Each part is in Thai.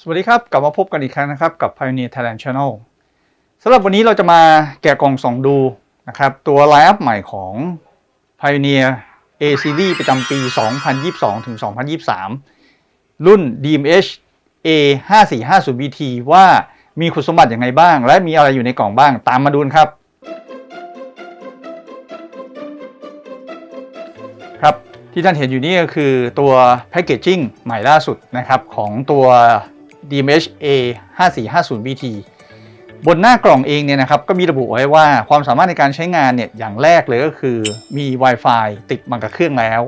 สวัสดีครับ กลับมาพบกันอีกครั้งนะครับกับ Pioneer Thailand Channel สำหรับวันนี้เราจะมาแกะกล่องส่องดูนะครับ ตัวไลน์อัพใหม่ของ Pioneer A Series ประจำปี 2022ถึง2023 รุ่น DMH A 5450 BT ว่ามีคุณสมบัติอย่างไรบ้าง และมีอะไรอยู่ในกล่องบ้างตามมาดูนครับ ครับที่ท่านเห็นอยู่นี่ก็คือตัวแพ c เกจจิ้งใหม่ล่าสุดนะครับของตัว DMH A 5450 BT บนหน้ากล่องเองเนี่ยนะครับก็มีระบุไว้ว่าความสามารถในการใช้งานเนี่ยอย่างแรกเลยก็คือมี Wi-Fi ติดมากับเครื่องแล้ว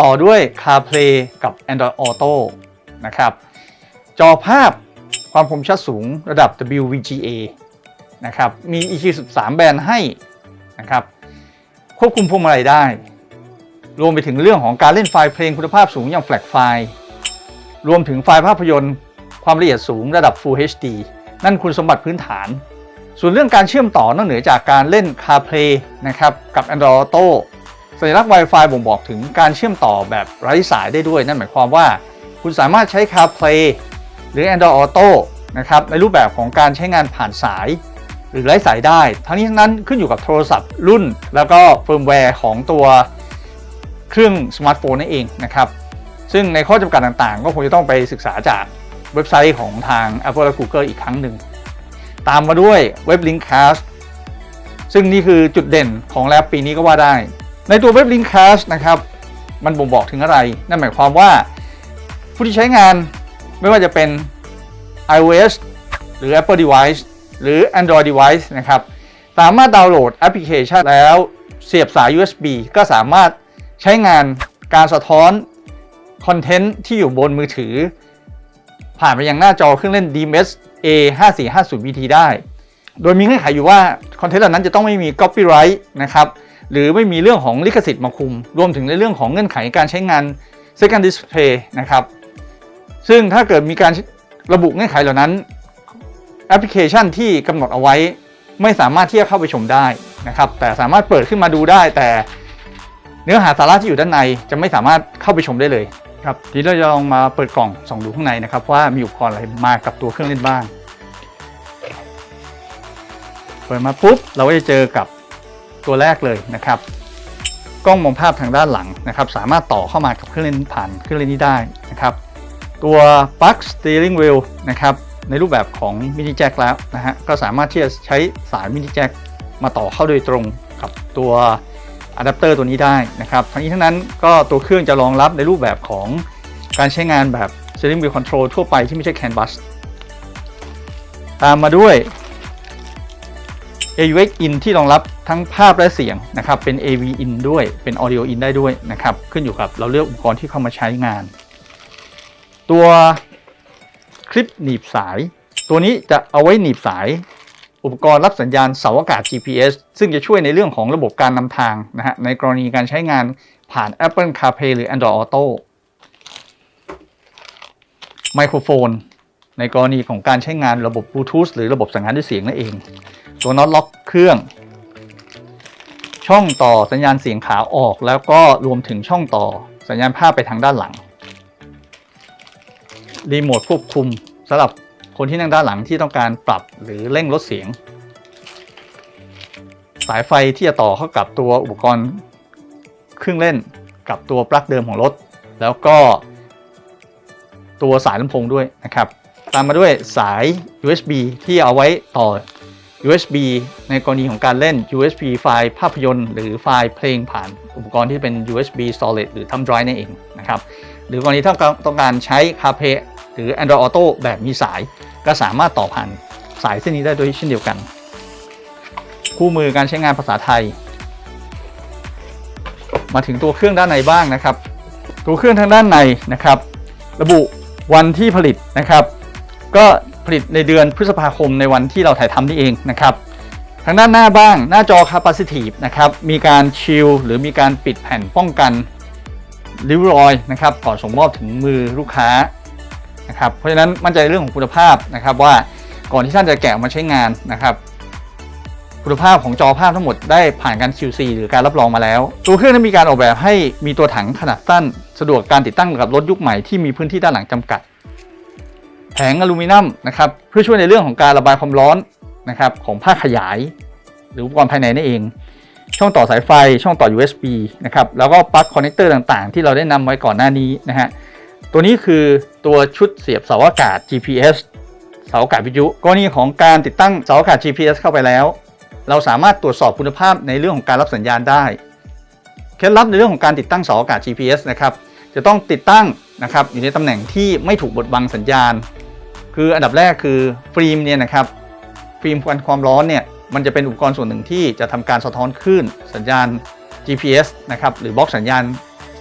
ต่อด้วย CarPlay กับ Android Auto นะครับ จอภาพความคมชัดสูงระดับ WVGA นะครับ มี EQ 13 แบนให้นะครับ ควบคุมพวงมาลัยได้ รวมไปถึงเรื่องของการเล่นไฟล์เพลงคุณภาพสูงอย่าง FLAC ไฟล์ รวมถึงไฟล์ภาพยนตร์ ความละเอียดสูงระดับ Full HD นั่นคุณสมบัติพื้นฐาน ส่วนเรื่องการเชื่อมต่อนอกเหนือจากการเล่น CarPlay นะครับกับ Android Auto สัญลักษณ์ Wi-Fi บ่งบอกถึงการเชื่อมต่อแบบไร้สายได้ด้วย นั่นหมายความว่า คุณสามารถใช้ CarPlay หรือ Android Auto นะครับในรูปแบบของการใช้งานผ่านสาย หรือไร้สายได้ ทั้งนี้ทั้งนั้นขึ้นอยู่กับโทรศัพท์รุ่น แล้วก็เฟิร์มแวร์ของตัวเครื่องสมาร์ทโฟนนั่นเองนะครับซึ่งในข้อจำกัดต่างๆ ก็คงจะต้องไปศึกษาจาก เว็บไซต์ของทาง Apple และ Google อีกครั้งหนึ่ง ตามมาด้วยเว็บ Linkcast ซึ่งนี่คือจุดเด่นของแลบปีนี้ก็ว่าได้ ในตัวเว็บ Linkcast นะครับ มันบ่งบอกถึงอะไร นั่นหมายความว่าผู้ที่ใช้งานไม่ว่าจะเป็น iOS หรือ Apple device หรือ Android device นะครับ สามารถดาวน์โหลดแอปพลิเคชันแล้วเสียบสาย USB ก็สามารถใช้งานการสะท้อนคอนเทนต์ที่อยู่บนมือถือ ผ่านไปยังหน้าจอเครื่องเล่น DMS A 5 4 5 0 BT ได้ โดยมีเงื่อนไขอยู่ว่า คอนเทนต์เหล่านั้นจะต้องไม่มี Copyright นะครับหรือไม่มีเรื่องของลิขสิทธิ์มาคุม รวมถึงในเรื่องของเงื่อนไขการใช้งาน Second Display นะครับซึ่งถ้าเกิดมีการระบุเงื่อนไขเหล่านั้น แอปพลิเคชันที่กำหนดเอาไว้ไม่สามารถที่จะเข้าไปชมได้นะครับแต่สามารถเปิดขึ้นมาดูได้ แต่เนื้อหาสาระที่อยู่ด้านในจะไม่สามารถเข้าไปชมได้เลย ครับทีนี้เราจะลองมาเปิดกล่องส่องดูข้างในนะครับ ว่ามีอุปกรณ์อะไรมากับตัวเครื่องเล่นบ้าง เปิดมาปุ๊บเราก็จะเจอกับตัวแรกเลยนะครับ กล้องมองภาพทางด้านหลังนะครับ สามารถต่อเข้ามากับเครื่องเล่นผ่านเครื่องเล่นนี้ได้นะครับ ตัวปลั๊ก steering wheel นะครับในรูปแบบของมินิแจ็คแล้วนะฮะก็สามารถที่จะใช้สายมินิแจ็คมาต่อเข้าโดยตรงกับตัว อะแดปเตอร์ตัวนี้ได้นะครับทั้งนี้ทั้งนั้นก็ตัวเครื่องจะรองรับในรูปแบบของการใช้งานแบบ steering wheel control ทั่วไปที่ไม่ใช่ CAN bus ตามมาด้วย AUX in ที่รองรับทั้งภาพและเสียงนะครับ เป็น AV in ด้วยเป็น audio in ได้ด้วยนะครับ ขึ้นอยู่กับเราเลือกอุปกรณ์ที่เข้ามาใช้งาน ตัวคลิปหนีบสาย ตัวนี้จะเอาไว้หนีบสาย อุปกรณ์รับสัญญาณเสาอากาศ GPS ซึ่งจะช่วยในเรื่องของระบบการนำทางนะฮะในกรณีการใช้งานผ่าน Apple CarPlay หรือ Android Auto ไมโครโฟน ในกรณีของการใช้งานระบบบลูทูธหรือระบบสั่งงานด้วยเสียงนั่นเอง ตัวน็อตล็อกเครื่อง ช่องต่อสัญญาณเสียงขาออก แล้วก็รวมถึงช่องต่อสัญญาณภาพไปทางด้านหลังรีโมทควบคุมสำหรับ คนที่นั่งด้านหลังที่ต้องการปรับหรือเร่งลดเสียง สายไฟที่จะต่อเข้ากับตัวอุปกรณ์เครื่องเล่นกับตัวปลั๊กเดิมของรถ แล้วก็ตัวสายลำโพงด้วยนะครับ ตามมาด้วยสาย USB ที่เอาไว้ต่อ USB ในกรณีของการเล่น USB ไฟล์ภาพยนตร์ หรือไฟล์เพลงผ่านอุปกรณ์ที่เป็น USB Solid หรือ Thumb Drive นั่นเองนะครับ หรือกรณีถ้าต้องการใช้ CarPlay หรือ Android Auto แบบมีสาย ก็สามารถต่อผ่านสายเส้นนี้ได้ด้วยเช่นเดียวกัน คู่มือการใช้งานภาษาไทย มาถึงตัวเครื่องด้านในบ้างนะครับ ตัวเครื่องทางด้านในนะครับ ระบุวันที่ผลิตนะครับ ก็ผลิตในเดือนพฤษภาคมในวันที่เราถ่ายทำนี่เองนะครับทางด้านหน้าบ้างหน้าจอ Capacitive นะครับ มีการชิลหรือมีการปิดแผ่นป้องกันริ้วรอยนะครับก่อนส่งมอบถึงมือลูกค้า นะครับเพราะฉะนั้นมั่นใจเรื่องของคุณภาพนะครับว่าก่อนที่ท่านจะแกะออกมาใช้งานนะครับคุณภาพของจอภาพทั้งหมดได้ผ่านการ QC หรือการรับรองมาแล้ว ตัวเครื่องนั้นมีการออกแบบให้มีตัวถังขนาดสั้น สะดวกการติดตั้งกับรถยุคใหม่ที่มีพื้นที่ด้านหลังจำกัด แผงอลูมิเนียมนะครับเพื่อช่วยในเรื่องของการระบายความร้อนนะครับของผ้าขยาย หรืออุปกรณ์ภายในนั่นเอง ช่องต่อสายไฟช่องต่อ USB นะครับแล้วก็ปลั๊กคอนเนคเตอร์ต่างๆ ที่เราได้นำไว้ก่อนหน้านี้นะฮะ ตัวนี้คือตัวชุดเสียบเสาอากาศ GPS เสาอากาศวิทยุกรณีของการติดตั้งเสาอากาศ GPS เข้าไปแล้ว เราสามารถตรวจสอบคุณภาพในเรื่องของการรับสัญญาณได้เคล็ดลับในเรื่องของการติดตั้งเสาอากาศ GPS นะครับจะต้องติดตั้งนะครับอยู่ในตำแหน่งที่ไม่ถูกบดบังสัญญาณ คืออันดับแรกคือฟิล์มเนี่ยนะครับฟิล์มกันความร้อนเนี่ยมันจะเป็นอุปกรณ์ส่วนหนึ่งที่จะทำการสะท้อนคลื่นสัญญาณ GPS นะครับหรือบล็อกสัญญาณ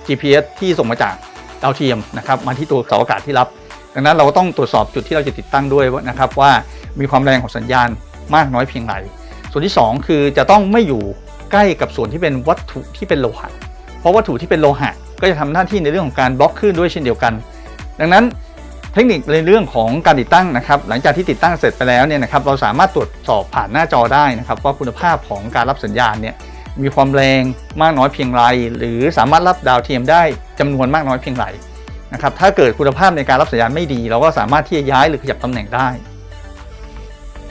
GPS ที่ส่งมาจาก ดาวเทียมนะครับมาที่ตัวเสาอากาศที่รับ ดังนั้นเราก็ต้องตรวจสอบจุดที่เราจะติดตั้งด้วยนะครับว่ามีความแรงของสัญญาณมากน้อยเพียงไรส่วนที่ 2 คือจะต้องไม่อยู่ใกล้กับส่วนที่เป็นวัตถุที่เป็นโลหะ เพราะวัตถุที่เป็นโลหะ ก็จะทำหน้าที่ในเรื่องของการบล็อกคลื่นด้วยเช่นเดียวกัน ดังนั้นเทคนิคในเรื่องของการติดตั้งนะครับ หลังจากที่ติดตั้งเสร็จไปแล้วเนี่ยนะครับเราสามารถตรวจสอบผ่านหน้าจอได้นะครับ ว่าคุณภาพของการรับสัญญาณเนี่ย มีความแรงมากน้อยเพียงไร หรือสามารถรับดาวเทียมได้จำนวนมากน้อยเพียงไรนะครับถ้าเกิดคุณภาพในการรับสัญญาณไม่ดี เราก็สามารถที่จะย้ายหรือขยับตำแหน่งได้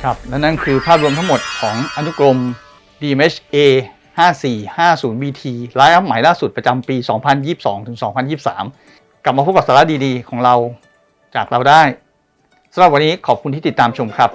ครับและนั่นคือภาพรวมทั้งหมดของอนุกรม DMHA 5450 BT ไลน์อัพใหม่ล่าสุดประจำปี 2022ถึง2023 กลับมาพบกับสาระดีๆ ของเราจากเราได้สำหรับวันนี้ขอบคุณที่ติดตามชมครับ